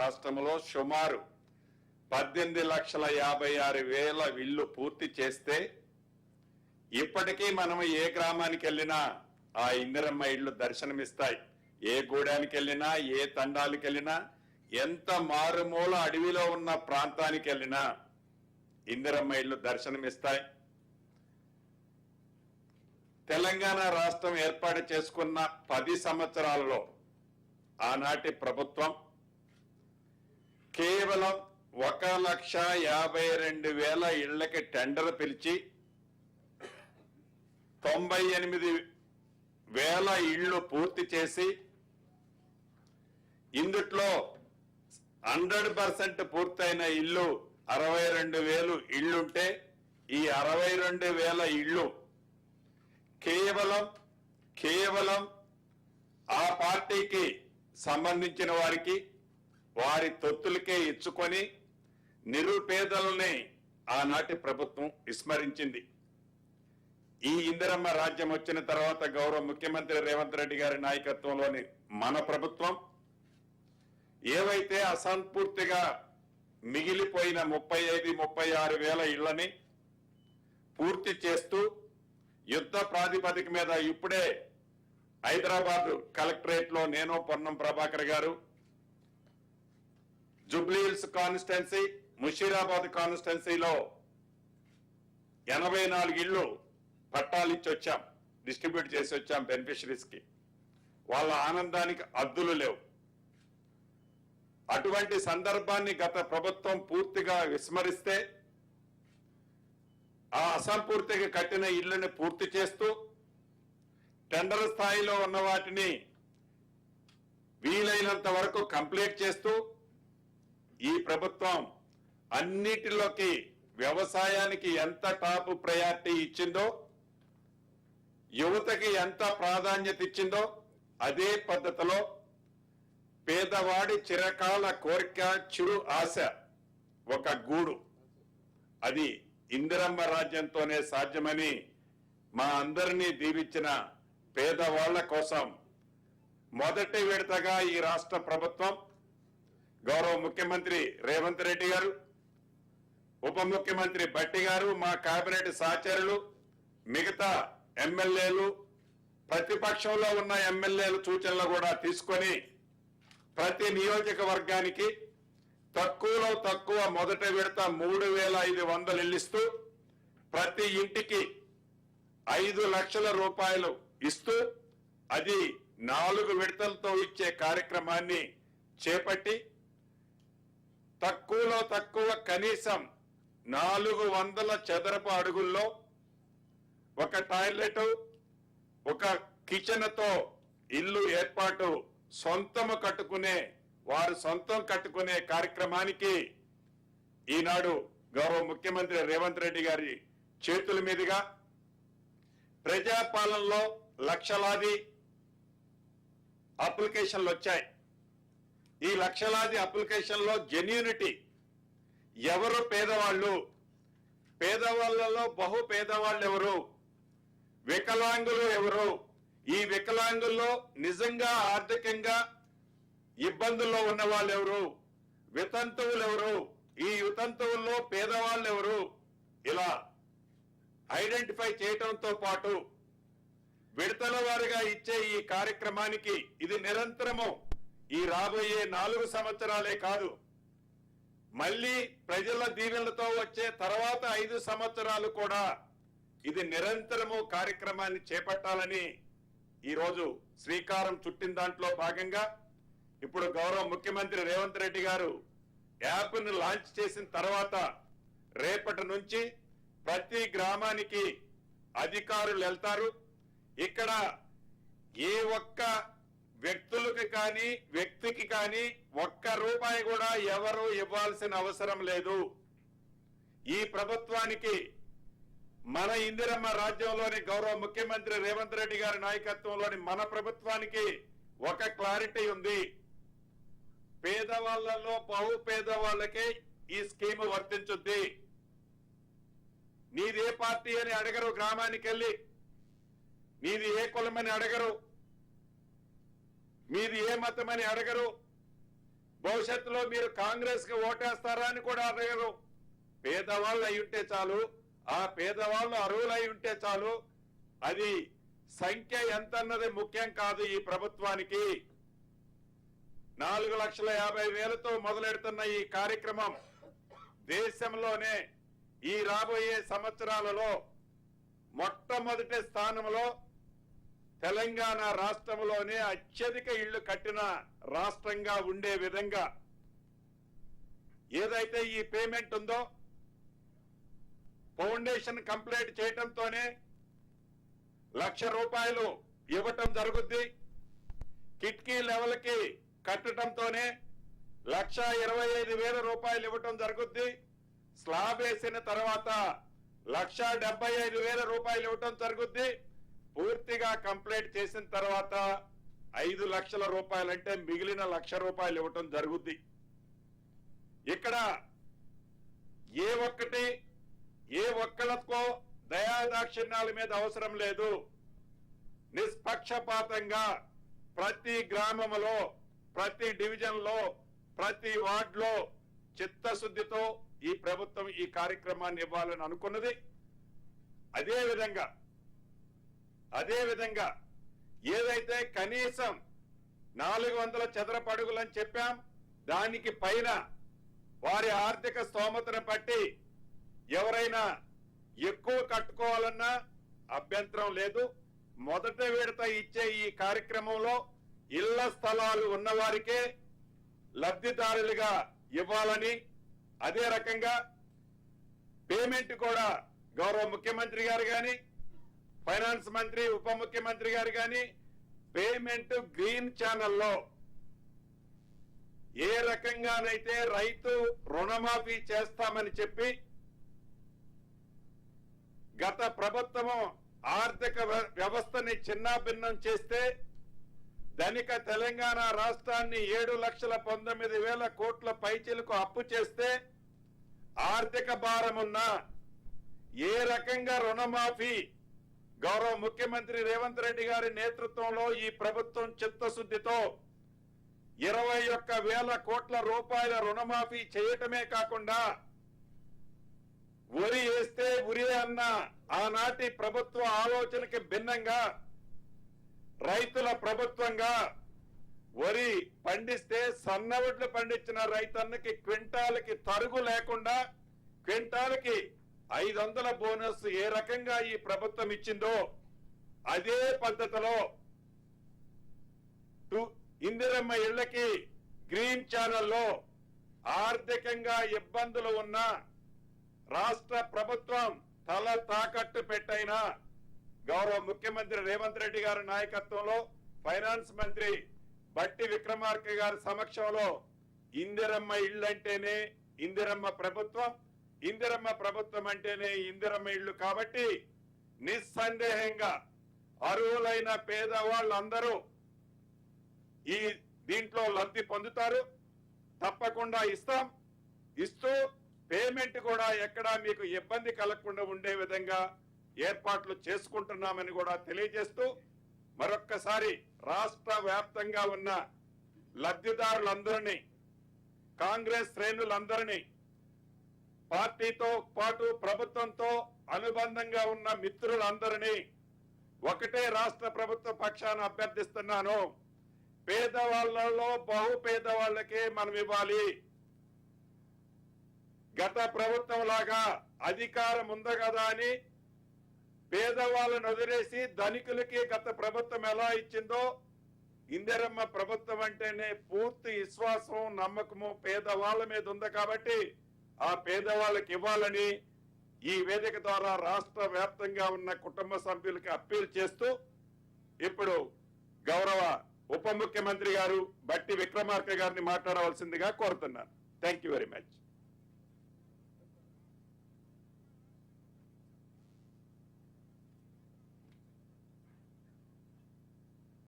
రాష్ట్రంలో సుమారు పద్దెనిమిది లక్షల యాభై ఆరు వేల ఇల్లు పూర్తి చేస్తే ఇప్పటికీ మనం ఏ గ్రామానికి వెళ్ళినా ఆ ఇందిరమ్మ ఇళ్ళు దర్శనమిస్తాయి. ఏ గూడానికి వెళ్ళినా ఏ తండాలకు వెళ్ళినా ఎంత మారుమూల అడవిలో ఉన్న ప్రాంతానికి వెళ్ళినా ఇందిరమ్మ ఇళ్ళు దర్శనమిస్తాయి. తెలంగాణ రాష్ట్రం ఏర్పాటు చేసుకున్న పది సంవత్సరాలలో ఆనాటి ప్రభుత్వం కేవలం ఒక లక్ష యాభై రెండు వేల ఇళ్ళకి టెండర్ పిలిచి తొంభై ఎనిమిది వేల ఇళ్ళు పూర్తి చేసి ఇందుట్లో హండ్రెడ్ పర్సెంట్ పూర్తయిన ఇల్లు అరవై రెండు వేలు ఇళ్ళుంటే ఈ అరవై రెండు వేల ఇళ్ళు కేవలం కేవలం ఆ పార్టీకి సంబంధించిన వారికి వారి తొత్తులకే ఇచ్చుకొని నిరుపేదలని ఆనాటి ప్రభుత్వం విస్మరించింది. ఈ ఇందిరమ్మ రాజ్యం వచ్చిన తర్వాత గౌరవ ముఖ్యమంత్రి రేవంత్ రెడ్డి గారి నాయకత్వంలోని మన ప్రభుత్వం ఏవైతే అసంపూర్తిగా మిగిలిపోయిన ముప్పై ఐదు ముప్పై ఆరు వేల ఇళ్ళని పూర్తి చేస్తూ యుద్ధ ప్రాతిపదిక మీద ఇప్పుడే హైదరాబాద్ కలెక్టరేట్లో నేను పొన్నం ప్రభాకర్ గారు జుబ్లీహిల్స్ కాన్స్టిట్యున్సీ ముషీరాబాద్ కాన్స్టిట్యున్సీలో ఎనభై నాలుగు ఇళ్ళు పట్టాలు ఇచ్చి వచ్చాం డిస్ట్రిబ్యూట్ చేసి వచ్చాం బెనిఫిషరీస్కి. వాళ్ళ ఆనందానికి అద్దులు లేవు. అటువంటి సందర్భాన్ని గత ప్రభుత్వం పూర్తిగా విస్మరిస్తే ఆ అసంపూర్తిగా కట్టిన ఇళ్ళను పూర్తి చేస్తూ టెండర్ స్థాయిలో ఉన్న వాటిని వీలైనంత వరకు కంప్లీట్ చేస్తూ ఈ ప్రభుత్వం అన్నిటిలోకి వ్యవసాయానికి ఎంత టాప్ ప్రయారిటీ ఇచ్చిందో యువతకి ఎంత ప్రాధాన్యత ఇచ్చిందో అదే పద్ధతిలో పేదవాడి చిరకాల కోరిక చిరు ఆశ ఒక గూడు. అది ఇందిరమ్మ రాజ్యంతోనే సాధ్యమని మా అందరినీ దీవించిన పేదవాళ్ళ కోసం మొదటి విడతగా ఈ రాష్ట్ర ప్రభుత్వం గౌరవ ముఖ్యమంత్రి రేవంత్ రెడ్డి గారు ఉప ముఖ్యమంత్రి బట్టి గారు మా కేబినెట్ సహచరులు మిగతా ఎమ్మెల్యేలు ప్రతిపక్షంలో ఉన్న ఎమ్మెల్యేలు సూచనలు కూడా తీసుకొని ప్రతి నియోజకవర్గానికి తక్కువలో తక్కువ మొదటి విడత మూడు వేల ఐదు వందలు ఇల్లిస్తూ ప్రతి ఇంటికి ఐదు లక్షల రూపాయలు ఇస్తూ అది నాలుగు విడతలతో ఇచ్చే కార్యక్రమాన్ని చేపట్టి తక్కువలో తక్కువ కనీసం నాలుగు వందల చదరపు అడుగుల్లో ఒక టాయిలెట్ ఒక కిచెన్తో ఇల్లు ఏర్పాటు సొంతము కట్టుకునే వారు సొంతం కట్టుకునే కార్యక్రమానికి ఈనాడు గౌరవ ముఖ్యమంత్రి రేవంత్ రెడ్డి గారి చేతుల మీదుగా ప్రజాపాలనలో లక్షలాది అప్లికేషన్లు వచ్చాయి. ఈ లక్షలాది అప్లికేషన్లో జెన్యూనిటీ. ఎవరు పేదవాళ్ళు? పేదవాళ్ళలో బహు పేదవాళ్ళు ఎవరు? వికలాంగులు ఎవరు? ఈ వికలాంగుల్లో నిజంగా ఆర్థికంగా ఇబ్బందుల్లో ఉన్న వాళ్ళు ఎవరు? వితంతువులు ఎవరు? ఈ వితంతువుల్లో పేదవాళ్ళు ఎవరు? ఇలా ఐడెంటిఫై చేయటంతో పాటు విడతల వారిగా ఇచ్చే ఈ కార్యక్రమానికి ఇది నిరంతరము ఈ రాబోయే నాలుగు సంవత్సరాలే కాదు మళ్ళీ ప్రజల దీవెనలతో వచ్చే తర్వాత ఐదు సంవత్సరాలు కూడా ఇది నిరంతరము కార్యక్రమాన్ని చేపట్టాలని ఈరోజు శ్రీకారం చుట్టిన దాంట్లో భాగంగా ఇప్పుడు గౌరవ ముఖ్యమంత్రి రేవంత్ రెడ్డి గారు యాప్ను లాంచ్ చేసిన తర్వాత రేపటి నుంచి ప్రతి గ్రామానికి అధికారులు వెళ్తారు. ఇక్కడ ఏ ఒక్క వ్యక్తులకు కానీ వ్యక్తికి కానీ ఒక్క రూపాయి కూడా ఎవరు ఇవ్వాల్సిన అవసరం లేదు. ఈ ప్రభుత్వానికి మన ఇందిరమ్మ రాజ్యంలోని గౌరవ ముఖ్యమంత్రి రేవంత్ రెడ్డి గారి నాయకత్వంలోని మన ప్రభుత్వానికి ఒక క్లారిటీ ఉంది. పేదవాళ్ళలో బహు పేదవాళ్ళకే ఈ స్కీమ్ వర్తించుద్ది. నీదే పార్టీ అని అడగరు గ్రామానికి వెళ్ళి. నీది ఏ కులమని అడగరు. మీది ఏ మతమని అడగరు. భవిష్యత్తులో మీరు కాంగ్రెస్కి ఓటేస్తారా అని కూడా అడగరు. పేదవాళ్ళు అయి ఉంటే చాలు ఆ పేదవాళ్ళు అర్హులై ఉంటే చాలు. అది సంఖ్య ఎంత అన్నది ముఖ్యం కాదు ఈ ప్రభుత్వానికి. నాలుగు లక్షల యాభై వేలతో మొదలెడుతున్న ఈ కార్యక్రమం దేశంలోనే ఈ రాబోయే సంవత్సరాలలో మొట్టమొదటి స్థానంలో తెలంగాణ రాష్ట్రంలోనే అత్యధిక ఇళ్ళు కట్టిన రాష్ట్రంగా ఉండే విధంగా ఏదైతే ఈ పేమెంట్ ఉందో ఫౌండేషన్ కంప్లీట్ చేయటంతోనే లక్ష రూపాయలు ఇవ్వటం జరుగుద్ది. కిట్కీ లెవెల్కి కట్టడంతోనే లక్ష ఇరవై ఐదు వేల రూపాయలు ఇవ్వటం జరుగుద్ది. స్లాబ్ వేసిన తర్వాత లక్ష డెబ్బై ఐదు వేల రూపాయలు ఇవ్వటం జరుగుద్ది. పూర్తిగా కంప్లీట్ చేసిన తర్వాత ఐదు లక్షల రూపాయలంటే మిగిలిన లక్ష రూపాయలు ఇవ్వటం జరుగుద్ది. ఇక్కడ ఏ ఒక్కటి ఏ ఒక్కలకో దయాదాక్షిణ్యాల మీద అవసరం లేదు. నిష్పక్షపాతంగా ప్రతి గ్రామంలో ప్రతి డివిజన్లో ప్రతి వార్డులో చిత్తశుద్ధితో ఈ ప్రభుత్వం ఈ కార్యక్రమాన్ని ఇవ్వాలని అనుకున్నది. అదేవిధంగా అదేవిధంగా ఏదైతే కనీసం నాలుగు వందల చదరపడుగులు అని చెప్పాం దానికి పైన వారి ఆర్థిక స్తోమతను బట్టి ఎవరైనా ఎక్కువ కట్టుకోవాలన్నా అభ్యంతరం లేదు. మొదట విడత ఇచ్చే ఈ కార్యక్రమంలో ఇళ్ళ స్థలాలు ఉన్నవారికే లబ్ధిదారులుగా ఇవ్వాలని అదే రకంగా పేమెంట్ కూడా గౌరవ ముఖ్యమంత్రి గారు కానీ ఫైనాన్స్ మంత్రి ఉప ముఖ్యమంత్రి గారు కానీ పేమెంట్ గ్రీన్ ఛానల్లో ఏ రకంగానైతే రైతు రుణమాఫీ చేస్తామని చెప్పి గత ప్రభుత్వము ఆర్థిక వ్య- వ్యవస్థని చిన్నాభిన్నం చేస్తే ధనిక తెలంగాణ రాష్ట్రాన్ని ఏడు లక్షల పంతొమ్మిది వేల కోట్ల పైచీలకు అప్పు చేస్తే ఆర్థిక భారమున్న ఏ రకంగా రుణమాఫీ గౌరవ ముఖ్యమంత్రి రేవంత్ రెడ్డి గారి నేతృత్వంలో ఈ ప్రభుత్వం చిత్తశుద్ధితో ఇరవై ఒక్క వేల కోట్ల రూపాయల రుణమాఫీ చేయటమే కాకుండా వరి వేస్తే ఉరి అన్న ఆనాటి ప్రభుత్వ ఆలోచనకి భిన్నంగా రైతుల ప్రభుత్వంగా వరి పండిస్తే సన్నవడ్లు పండించిన రైతన్నకి క్వింటాలకి తరుగు లేకుండా క్వింటాలకి ఐదు వందల బోనస్ ఏ రకంగా ఈ ప్రభుత్వం ఇచ్చిందో అదే పద్ధతిలో టు- ఇందిరమ్మ ఇళ్ళకి గ్రీన్ ఛానల్లో ఆర్థికంగా ఇబ్బందులు ఉన్న రాష్ట్ర ప్రభుత్వం తల తాకట్టు పెట్టైన గౌరవ ముఖ్యమంత్రి రేవంత్ రెడ్డి గారి నాయకత్వంలో ఫైనాన్స్ మంత్రి బట్టి విక్రమార్క గారి సమక్షంలో ఇందిరమ్మ ఇళ్ళంటేనే ఇందిరమ్మ ప్రభుత్వం ఇందిరమ్మ ప్రభుత్వం అంటేనే ఇందిరమ్మ ఇళ్ళు కాబట్టి నిస్సందేహంగా అర్హులైన పేదవాళ్ళందరూ ఈ దీంట్లో లబ్ధి పొందుతారు. తప్పకుండా ఇస్తాం. ఇస్తూ పేమెంట్ కూడా ఎక్కడా మీకు ఇబ్బంది కలగకుండా ఉండే విధంగా ఏర్పాట్లు చేసుకుంటున్నామని కూడా తెలియజేస్తూ మరొక్కసారి రాష్ట్ర వ్యాప్తంగా ఉన్న లబ్ధిదారులందరినీ కాంగ్రెస్ శ్రేణులందరినీ పార్టీతో పాటు ప్రభుత్వంతో అనుబంధంగా ఉన్న మిత్రులందరినీ ఒకటే రాష్ట్ర ప్రభుత్వ పక్షాన అభ్యర్థిస్తున్నాను. పేదవాళ్ళలో బహు పేదవాళ్ళకే మనం ఇవ్వాలి. గత ప్రభుత్వం లాగా అధికారం ఉంది కదా అని పేదవాళ్ళను వదిలేసి ధనికులకి గత ప్రభుత్వం ఎలా ఇచ్చిందో ఇందిరమ్మ ప్రభుత్వం అంటేనే పూర్తి విశ్వాసం నమ్మకము పేదవాళ్ళ మీద ఉంది కాబట్టి ఆ పేదవాళ్ళకి ఇవ్వాలని ఈ వేదిక ద్వారా రాష్ట్ర వ్యాప్తంగా ఉన్న కుటుంబ సభ్యులకి అప్పీల్ చేస్తూ ఇప్పుడు గౌరవ ఉప ముఖ్యమంత్రి గారు బట్టి విక్రమార్క గారిని మాట్లాడవలసిందిగా కోరుతున్నాను. Thank you very much